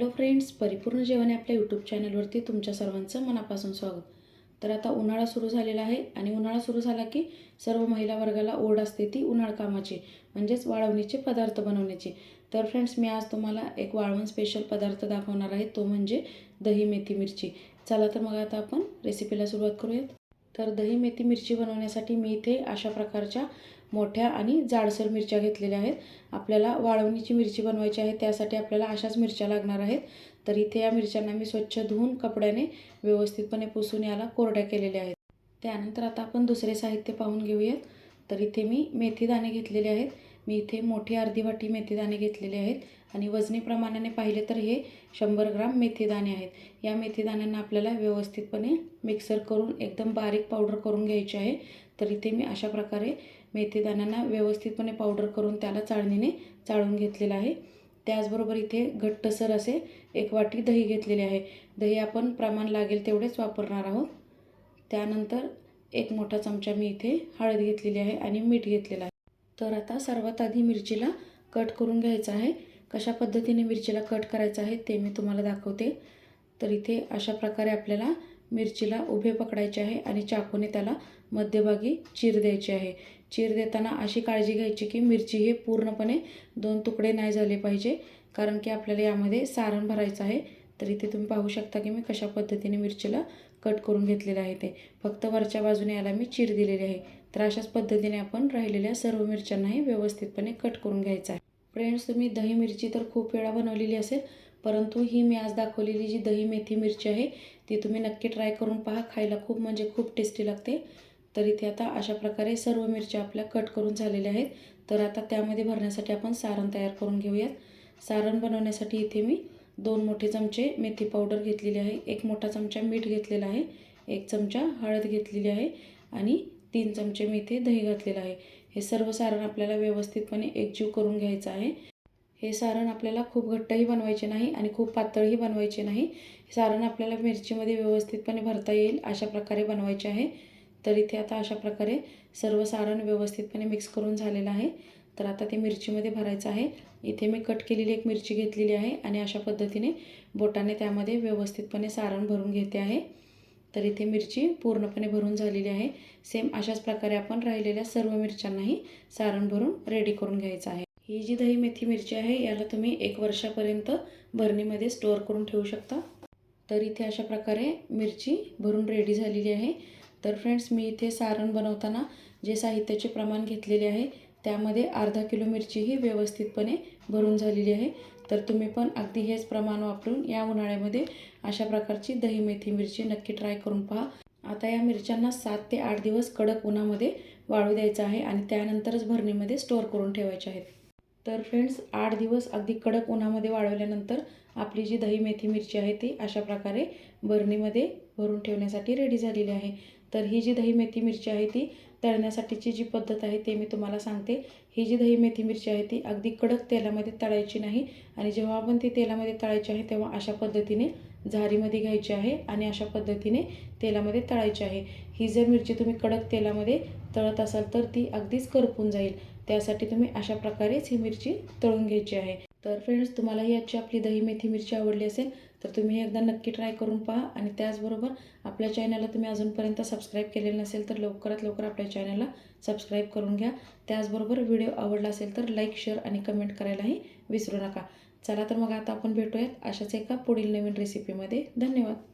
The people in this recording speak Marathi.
हॅलो फ्रेंड्स परिपूर्ण जेवण आपल्या यूट्यूब चॅनलवरती तुमच्या सर्वांचं मनापासून स्वागत. तर आता उन्हाळा सुरू झालेला आहे आणि उन्हाळा सुरू झाला की सर्व महिला वर्गाला ओढ असते ती उन्हाळ कामाची म्हणजेच वाळवणीचे पदार्थ बनवण्याची. तर फ्रेंड्स मी आज तुम्हाला एक वाळवण स्पेशल पदार्थ दाखवणार आहे तो म्हणजे दही मेथी मिरची. चला तर मग आता आपण रेसिपीला सुरुवात करूयात. तर दही मेथी मिरची बनवण्यासाठी मी इथे अशा प्रकारच्या मोठ्या आणि जाडसर मिरच्या घेतलेल्या आहेत. आपल्याला वाळवणीची मिरची बनवायची आहे त्यासाठी आपल्याला अशाच मिरच्या लागणार आहेत. तर इथे या मिरच्यांना मी स्वच्छ धुवून कपड्याने व्यवस्थितपणे पुसून याला कोरड्या केलेल्या आहेत. त्यानंतर आता आपण दुसरे साहित्य पाहून घेऊयात. तर इथे मी मेथी दाणे घेतलेले आहेत. मी इथे मोठी अर्धी वाटी मेथी दाणे घेतलेले आहेत. आणि वजनी प्रमाणाने पाहिले तर हे शंभर ग्राम मेथी दाणे आहेत. या मेथी दाण्यांना आपल्याला व्यवस्थितपणे मिक्सर करून एकदम बारीक पावडर करून घ्यायची आहे. तर इथे मी अशा प्रकारे मेथीदाण्यांना व्यवस्थितपणे पावडर करून त्याला चाळणीने चाळून घेतलेलं आहे. त्याचबरोबर इथे घट्टसर असे एक वाटी दही घेतलेले आहे. दही आपण प्रमाण लागेल तेवढेच वापरणार आहोत. त्यानंतर एक मोठा चमचा मी इथे हळद घेतलेली आहे आणि मीठ घेतलेलं आहे. तर आता सर्वात आधी मिरचीला कट करून घ्यायचं आहे. कशा पद्धतीने मिरचीला कट करायचं आहे ते मी तुम्हाला दाखवते. तर इथे अशा प्रकारे आपल्याला मिरचीला उभे पकडायचे आहे आणि चाकूने त्याला मध्यभागी चीर द्यायची आहे. चीर देताना अशी काळजी घ्यायची की मिरची हे पूर्णपणे दोन तुकडे नाही झाले पाहिजे कारण की आपल्याला यामध्ये सारण भरायचं आहे. तर इथे तुम्ही पाहू शकता की मी कशा पद्धतीने मिरचीला कट करून घेतलेलं आहे ते. फक्त वरच्या बाजूने याला मी चीर दिलेली आहे. तर अशाच पद्धतीने आपण राहिलेल्या सर्व मिरच्यांनाही व्यवस्थितपणे कट करून घ्यायचं आहे. फ्रेंड्स तुम्ही दही मिरची तर खूप वेळा बनवलेली असेल परंतु ही मी आज दाखवलेली जी दही मेथी मिरची आहे ती तुम्ही नक्की ट्राय करून पहा. खायला खूप म्हणजे खूप टेस्टी लागते. तर इथे आता अशा प्रकारे सर्व मिरच्या आपल्या कट करून झालेल्या आहेत. तर आता त्यामध्ये भरण्यासाठी आपण सारण तयार करून घेऊयात. सारण बनवण्यासाठी इथे मी दोन मोठे चमचे मेथी पावडर घेतलेली आहे. एक मोठा चमचा मीठ घेतलेला आहे. एक चमचा हळद घेतलेली आहे. आणि तीन चमचे मी इथे दही घातलेलं आहे. हे सर्व सारण आपल्याला व्यवस्थितपणे एकजीव करून घ्यायचं आहे. हे सारण आपल्याला खूप घट्टही बनवायचे नाही आणि खूप पातळही बनवायचे नाही. हे सारण आपल्याला मिरचीमध्ये व्यवस्थितपणे भरता येईल अशा प्रकारे बनवायचे आहे. तर इथे आता अशा प्रकारे सर्व सारण व्यवस्थितपणे मिक्स करून झालेलं आहे. तर आता ते मिरचीमध्ये भरायचं आहे. इथे मी कट केलेली एक मिरची घेतलेली आहे आणि अशा पद्धतीने बोटाने त्यामध्ये व्यवस्थितपणे सारण भरून घेते आहे. तर इथे मिरची पूर्णपणे भरून झालेली आहे. सेम अशाच प्रकारे आपण राहिलेल्या सर्व मिरच्यांनाही सारण भरून रेडी करून घ्यायचं आहे. ही जी दही मेथी मिरची आहे याला तुम्ही एक वर्षापर्यंत भरणीमध्ये स्टोअर करून ठेवू शकता. तर इथे अशा प्रकारे मिरची भरून रेडी झालेली आहे. तर फ्रेंड्स मी इथे सारण बनवताना जे साहित्याचे प्रमाण घेतलेले आहे त्यामध्ये अर्धा किलो मिरची ही व्यवस्थितपणे भरून झालेली आहे. तर तुम्ही पण अगदी हेच प्रमाण वापरून या उन्हाळ्यामध्ये अशा प्रकारची दही मेथी मिरची नक्की ट्राय करून पहा. आता या मिरच्यांना सात ते आठ दिवस कडक उन्हामध्ये वाळू द्यायचं आहे आणि त्यानंतरच भरणीमध्ये स्टोअर करून ठेवायचे आहेत. तर फ्रेंड्स आठ दिवस अगदी कडक उन्हामध्ये वाळवल्यानंतर आपली जी दही मेथी मिरची आहे ती अशा प्रकारे बरणीमध्ये भरून ठेवण्यासाठी रेडी झालेली आहे. तर ही जी दही मेथी मिरची आहे ती तळण्यासाठीची जी पद्धत आहे ते मी तुम्हाला सांगते. ही जी दही मेथी मिरची आहे ती अगदी कडक तेलामध्ये तळायची नाही आणि जेव्हा आपण ती तेलामध्ये तळायची आहे तेव्हा अशा पद्धतीने झारीमध्ये घ्यायची आहे आणि अशा पद्धतीने तेलामध्ये तळायची आहे. ही जर मिरची तुम्ही कडक तेलामध्ये तळत असाल तर ती अगदीच करपून जाईल. त्यासाठी तुम्ही अशा प्रकारेच ही मिरची तळून घ्यायची आहे. तर फ्रेंड्स तुम्हालाही आजची आपली दही मेथी मिरची आवडली असेल तर तुम्ही एकदा नक्की ट्राय करून पहा आणि त्याचबरोबर आपल्या चॅनलला तुम्ही अजूनपर्यंत सबस्क्राईब केलेलं नसेल तर लवकरात लवकर आपल्या चॅनलला सबस्क्राईब करून घ्या. त्याचबरोबर व्हिडिओ आवडला असेल तर लाईक शेअर आणि कमेंट करायलाही विसरू नका. चला तर मग आता आपण भेटूयात अशाच एका पुढील नवीन रेसिपीमध्ये धन्यवाद.